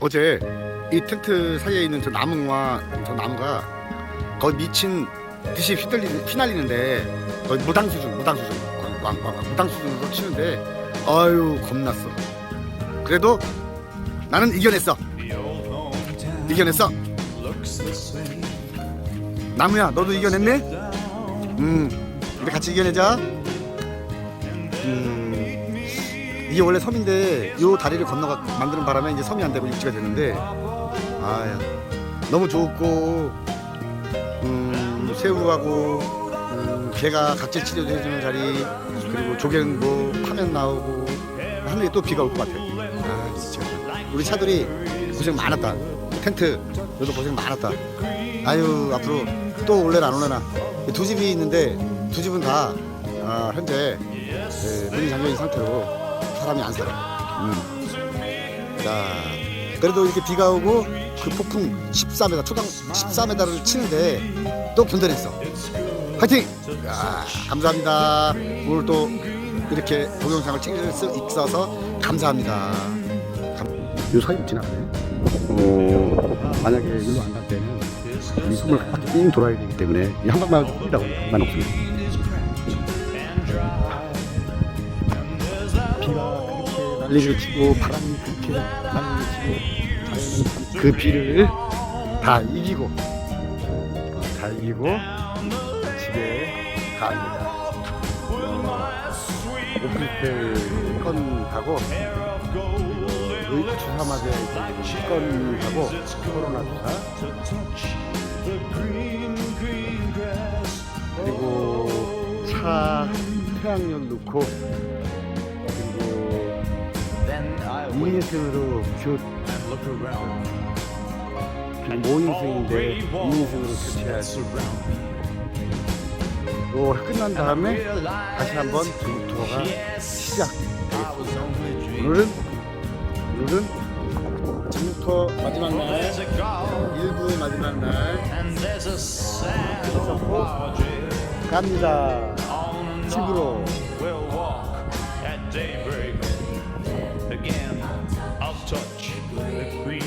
어제 이 텐트 사이에 있는 저 나무와 저 나무가 거의 미친 듯이 휘둘리 휘날리는데 거의 무당 수준 무당 수준. 왕, 왕, 왕, 무당 수준으로 치는데 아유 겁났어. 그래도 나는 이겨냈어. 이겨냈어. 나무야 너도 이겨냈네 음 우리 같이 이겨내자. 음 이게 원래 섬인데 요 다리를 건너가 만드는 바람에 이제 섬이 안 되고 육지가 되는데 아야 너무 좋고 음 새우하고 음, 개가 각질 치료 해주는 자리 그리고 조개는 뭐 파면 나오고 하늘에 또 비가 올 것 같아 아 진짜. 우리 차들이 고생 많았다. 텐트 너도 고생 많았다. 아유 앞으로 또 올래나 안 올래나. 두 집이 있는데 두 집은 다 아, 현재 네, 문이 잠겨 있는 상태로 사람이 안 살아. 음. 자, 그래도 이렇게 비가 오고 그 폭풍 14m, 초강 14m를 치는데 또 견뎌냈어. 화이팅! 야, 감사합니다. 오늘 또 이렇게 동영상을 찍을 수 있어서 감사합니다. 요 사이 지나가네. 어, 만약에 일로 안 갈 때는 이 숨을 삥 돌아야 되기 때문에 이한 방만 뿌리라고 만 없습니다. 난리를 치고 바람이 그렇게 난리를 치고 그 비를 다 이기고 어, 다 이기고 집에 갑니다. 오픈텔 건하고 그리고 주사 맞아야 되는 건하고 코로나 주사 그리고 차 태양열 그리고 2인승으로 교 5인승인데 2인승으로 교체해야지. 또 끝난 다음에 다시 한번 중국 투어가 시작되겠습니다. 오늘은 오늘은 투어 마지막 날 1부의 마지막 날 갑니다. 집으로 again. I'll touch the green.